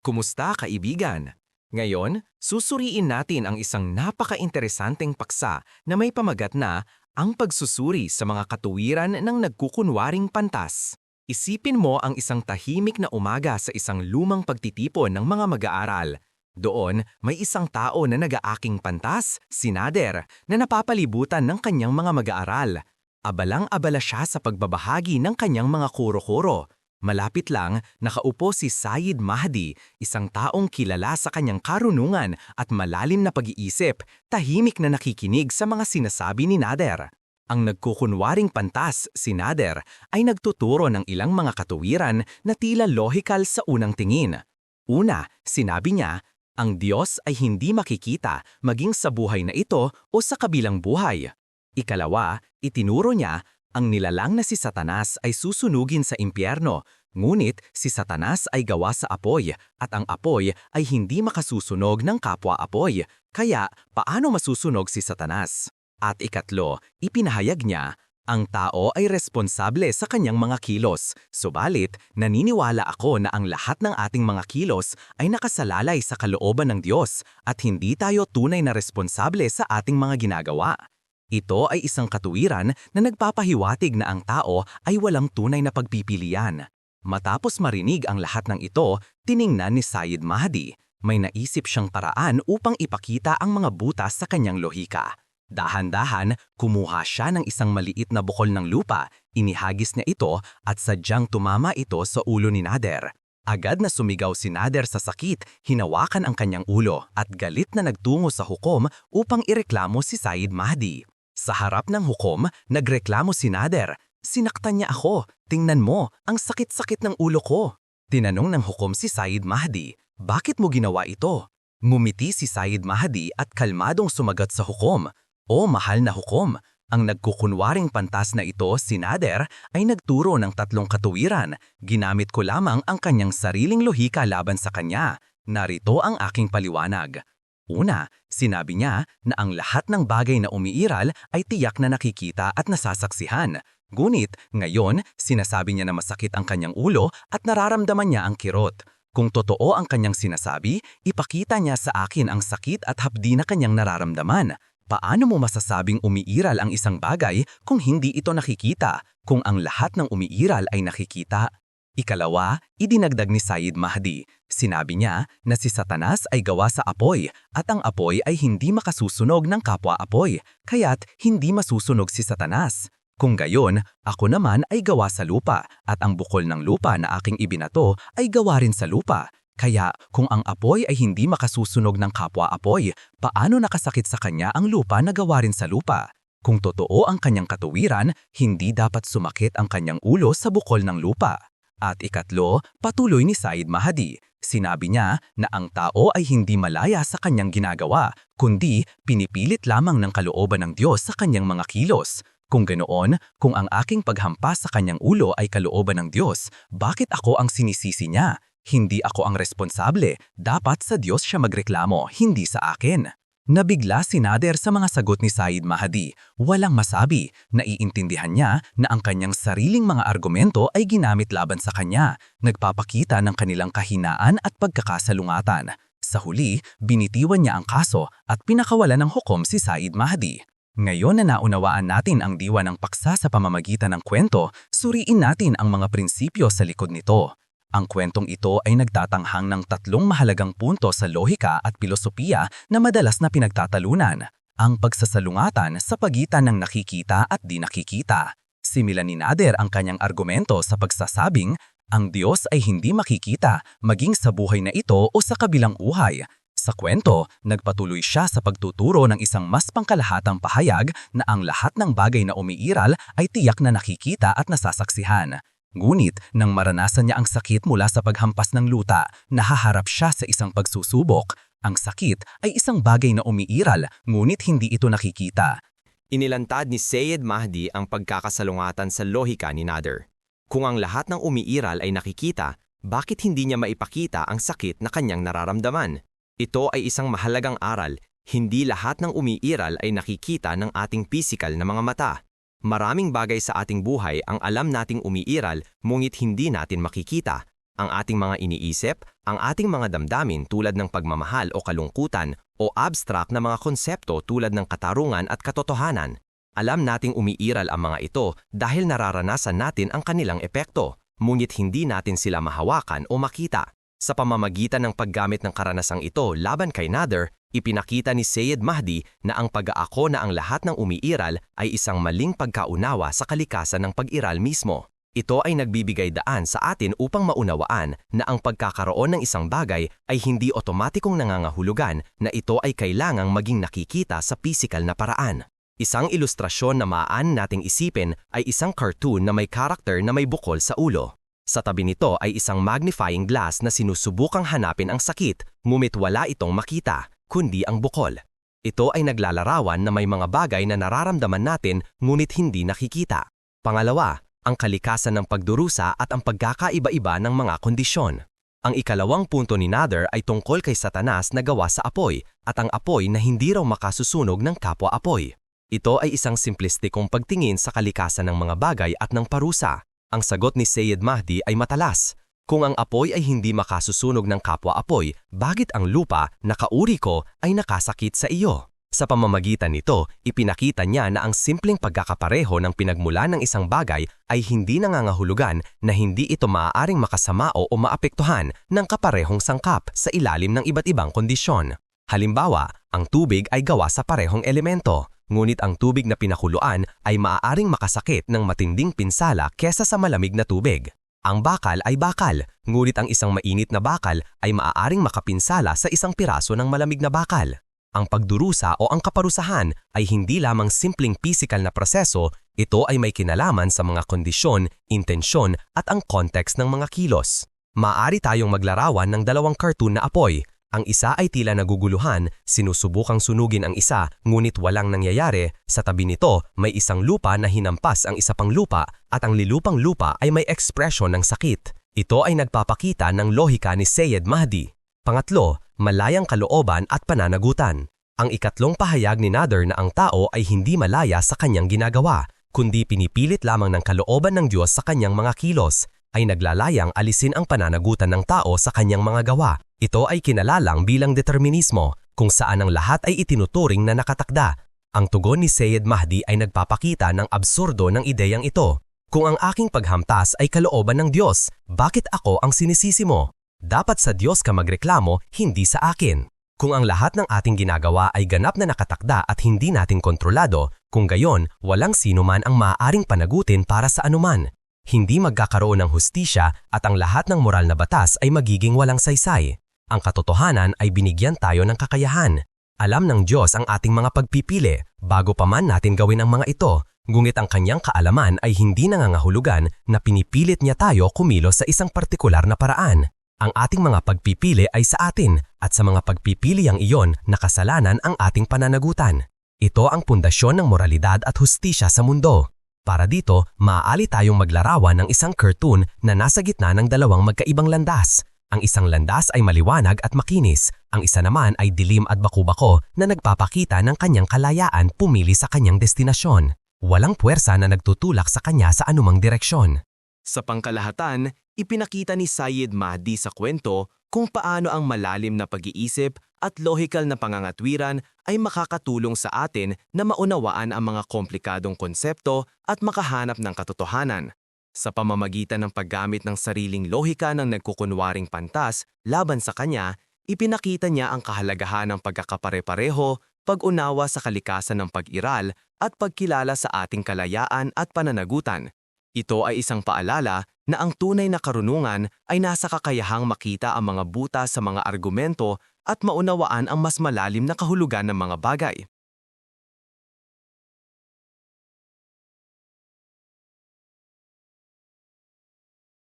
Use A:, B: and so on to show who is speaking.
A: Kumusta kaibigan? Ngayon, susuriin natin ang isang napaka-interesanteng paksa na may pamagat na ang pagsusuri sa mga katuwiran ng nagkukunwaring pantas. Isipin mo ang isang tahimik na umaga sa isang lumang pagtitipon ng mga mag-aaral. Doon, may isang tao na nag-aaking pantas, si Nader, na napapalibutan ng kanyang mga mag-aaral. Abalang-abala siya sa pagbabahagi ng kanyang mga kuro-kuro. Malapit lang, nakaupo si Sayid Mahdi, isang taong kilala sa kanyang karunungan at malalim na pag-iisip, tahimik na nakikinig sa mga sinasabi ni Nader. Ang nagkukunwaring pantas, si Nader, ay nagtuturo ng ilang mga katuwiran na tila lohikal sa unang tingin. Una, sinabi niya, ang Diyos ay hindi makikita maging sa buhay na ito o sa kabilang buhay. Ikalawa, itinuro niya ang nilalang na si Satanas ay susunugin sa impyerno, ngunit si Satanas ay gawa sa apoy at ang apoy ay hindi makasusunog ng kapwa-apoy. Kaya, paano masusunog si Satanas? At ikatlo, ipinahayag niya, ang tao ay responsable sa kanyang mga kilos, subalit naniniwala ako na ang lahat ng ating mga kilos ay nakasalalay sa kalooban ng Diyos at hindi tayo tunay na responsable sa ating mga ginagawa. Ito ay isang katuwiran na nagpapahiwatig na ang tao ay walang tunay na pagpipilian. Matapos marinig ang lahat ng ito, tiningnan ni Sayid Mahdi. May naisip siyang paraan upang ipakita ang mga butas sa kanyang lohika. Dahan-dahan, kumuha siya ng isang maliit na bukol ng lupa, inihagis niya ito at sadyang tumama ito sa ulo ni Nader. Agad na sumigaw si Nader sa sakit, hinawakan ang kanyang ulo at galit na nagtungo sa hukom upang ireklamo si Sayid Mahdi. Sa harap ng hukom, nagreklamo si Nader. Sinaktan niya ako. Tingnan mo, ang sakit-sakit ng ulo ko. Tinanong ng hukom si Said Mahdi, bakit mo ginawa ito? Ngumiti si Said Mahdi at kalmadong sumagat sa hukom. O mahal na hukom, ang nagkukunwaring pantas na ito, si Nader, ay nagturo ng tatlong katuwiran. Ginamit ko lamang ang kanyang sariling lohika laban sa kanya. Narito ang aking paliwanag. Una, sinabi niya na ang lahat ng bagay na umiiral ay tiyak na nakikita at nasasaksihan. Ngunit, ngayon, sinasabi niya na masakit ang kanyang ulo at nararamdaman niya ang kirot. Kung totoo ang kanyang sinasabi, ipakita niya sa akin ang sakit at hapdi na kanyang nararamdaman. Paano mo masasabing umiiral ang isang bagay kung hindi ito nakikita, kung ang lahat ng umiiral ay nakikita? Ikalawa, idinagdag ni Said Mahdi. Sinabi niya na si Satanas ay gawa sa apoy at ang apoy ay hindi makasusunog ng kapwa-apoy, kaya't hindi masusunog si Satanas. Kung gayon, ako naman ay gawa sa lupa at ang bukol ng lupa na aking ibinato ay gawa rin sa lupa. Kaya kung ang apoy ay hindi makasusunog ng kapwa-apoy, paano nakasakit sa kanya ang lupa na gawa rin sa lupa? Kung totoo ang kanyang katuwiran, hindi dapat sumakit ang kanyang ulo sa bukol ng lupa. At ikatlo, patuloy ni Said Mahdi. Sinabi niya na ang tao ay hindi malaya sa kanyang ginagawa, kundi pinipilit lamang ng kalooban ng Diyos sa kanyang mga kilos. Kung ganoon, kung ang aking paghampas sa kanyang ulo ay kalooban ng Diyos, bakit ako ang sinisisi niya? Hindi ako ang responsable, dapat sa Diyos siya magreklamo, hindi sa akin. Nabigla si Nader sa mga sagot ni Said Mahdi. Walang masabi, naiintindihan niya na ang kanyang sariling mga argumento ay ginamit laban sa kanya, nagpapakita ng kanilang kahinaan at pagkakasalungatan. Sa huli, binitiwan niya ang kaso at pinakawalan ng hukom si Said Mahdi. Ngayon na naunawaan natin ang diwa ng paksa sa pamamagitan ng kwento, suriin natin ang mga prinsipyo sa likod nito. Ang kwentong ito ay nagtatanghang ng tatlong mahalagang punto sa lohika at pilosopiya na madalas na pinagtatalunan. Ang pagsasalungatan sa pagitan ng nakikita at di nakikita. Similan ni Nader ang kanyang argumento sa pagsasabing, ang Diyos ay hindi makikita maging sa buhay na ito o sa kabilang uhay. Sa kwento, nagpatuloy siya sa pagtuturo ng isang mas pangkalahatang pahayag na ang lahat ng bagay na umiiral ay tiyak na nakikita at nasasaksihan. Ngunit nang maranasan niya ang sakit mula sa paghampas ng luta, nahaharap siya sa isang pagsusubok. Ang sakit ay isang bagay na umiiral, ngunit hindi ito nakikita.
B: Inilantad ni Sayed Mahdi ang pagkakasalungatan sa lohika ni Nader. Kung ang lahat ng umiiral ay nakikita, bakit hindi niya maipakita ang sakit na kanyang nararamdaman? Ito ay isang mahalagang aral, hindi lahat ng umiiral ay nakikita ng ating pisikal na mga mata. Maraming bagay sa ating buhay ang alam nating umiiral ngunit hindi natin makikita. ang ating mga iniisip, ang ating mga damdamin tulad ng pagmamahal o kalungkutan o abstract na mga konsepto tulad ng katarungan at katotohanan. Alam nating umiiral ang mga ito dahil nararanasan natin ang kanilang epekto, ngunit hindi natin sila mahawakan o makita. Sa pamamagitan ng paggamit ng karanasang ito laban kay Nader, ipinakita ni Syed Mahdi na ang pag-aako na ang lahat ng umiiral ay isang maling pagkaunawa sa kalikasan ng pag-iral mismo. Ito ay nagbibigay daan sa atin upang maunawaan na ang pagkakaroon ng isang bagay ay hindi otomatikong nangangahulugan na ito ay kailangang maging nakikita sa pisikal na paraan. Isang ilustrasyon na maaari nating isipin ay isang cartoon na may karakter na may bukol sa ulo. Sa tabi nito ay isang magnifying glass na sinusubukang hanapin ang sakit, ngunit wala itong makita, kundi ang bukol. Ito ay naglalarawan na may mga bagay na nararamdaman natin ngunit hindi nakikita. Pangalawa, ang kalikasan ng pagdurusa at ang pagkakaiba-iba ng mga kondisyon. Ang ikalawang punto ni Nader ay tungkol kay Satanas na gawa sa apoy at ang apoy na hindi raw makasusunog ng kapwa-apoy. Ito ay isang simplistikong pagtingin sa kalikasan ng mga bagay at ng parusa. Ang sagot ni Syed Mahdi ay matalas. Kung ang apoy ay hindi makasusunog ng kapwa-apoy, bakit ang lupa na kauri ko ay nakasakit sa iyo? Sa pamamagitan nito, ipinakita niya na ang simpleng pagkakapareho ng pinagmula ng isang bagay ay hindi nangangahulugan na hindi ito maaaring makasama o maapektuhan ng kaparehong sangkap sa ilalim ng iba't ibang kondisyon. Halimbawa, ang tubig ay gawa sa parehong elemento, ngunit ang tubig na pinakuluan ay maaaring makasakit ng matinding pinsala kesa sa malamig na tubig. Ang bakal ay bakal, ngunit ang isang mainit na bakal ay maaaring makapinsala sa isang piraso ng malamig na bakal. Ang pagdurusa o ang kaparusahan ay hindi lamang simpleng pisikal na proseso, ito ay may kinalaman sa mga kondisyon, intensyon at ang context ng mga kilos. Maari tayong maglarawan ng dalawang cartoon na apoy. Ang isa ay tila naguguluhan, sinusubukang sunugin ang isa, ngunit walang nangyayari. Sa tabi nito, may isang lupa na hinampas ang isa pang lupa at ang lilupang lupa ay may ekspresyon ng sakit. Ito ay nagpapakita ng lohika ni Syed Mahdi. Pangatlo, malayang kalooban at pananagutan. Ang ikatlong pahayag ni Nader na ang tao ay hindi malaya sa kanyang ginagawa, kundi pinipilit lamang ng kalooban ng Diyos sa kanyang mga kilos, ay naglalayang alisin ang pananagutan ng tao sa kanyang mga gawa. Ito ay kinalalang bilang determinismo, kung saan ang lahat ay itinuturing na nakatakda. Ang tugon ni Syed Mahdi ay nagpapakita ng absurdo ng ideyang ito. Kung ang aking paghamtas ay kalooban ng Diyos, bakit ako ang sinisisi mo? Dapat sa Diyos ka magreklamo, hindi sa akin. Kung ang lahat ng ating ginagawa ay ganap na nakatakda at hindi natin kontrolado, kung gayon, walang sino man ang maaaring panagutin para sa anuman. Hindi magkakaroon ng hustisya at ang lahat ng moral na batas ay magiging walang saysay. Ang katotohanan ay binigyan tayo ng kakayahan. Alam ng Diyos ang ating mga pagpipili bago pa man natin gawin ang mga ito, ngunit ang kanyang kaalaman ay hindi nangangahulugan na pinipilit niya tayo kumilos sa isang partikular na paraan. Ang ating mga pagpipili ay sa atin at sa mga pagpipili ang iyon nakasalanan ang ating pananagutan. Ito ang pundasyon ng moralidad at hustisya sa mundo. Para dito, maaali tayong maglarawan ng isang cartoon na nasa gitna ng dalawang magkaibang landas. Ang isang landas ay maliwanag at makinis, ang isa naman ay dilim at baku-bako na nagpapakita ng kanyang kalayaan pumili sa kanyang destinasyon. Walang puwersa na nagtutulak sa kanya sa anumang direksyon.
A: Sa pangkalahatan, ipinakita ni Syed Mahdi sa kwento kung paano ang malalim na pag-iisip at lohikal na pangangatwiran ay makakatulong sa atin na maunawaan ang mga komplikadong konsepto at makahanap ng katotohanan. Sa pamamagitan ng paggamit ng sariling lohika ng nagkukunwaring pantas laban sa kanya, ipinakita niya ang kahalagahan ng pagkakapare-pareho, pag-unawa sa kalikasan ng pag-iral at pagkilala sa ating kalayaan at pananagutan. Ito ay isang paalala na ang tunay na karunungan ay nasa kakayahang makita ang mga butas sa mga argumento at maunawaan ang mas malalim na kahulugan ng mga bagay.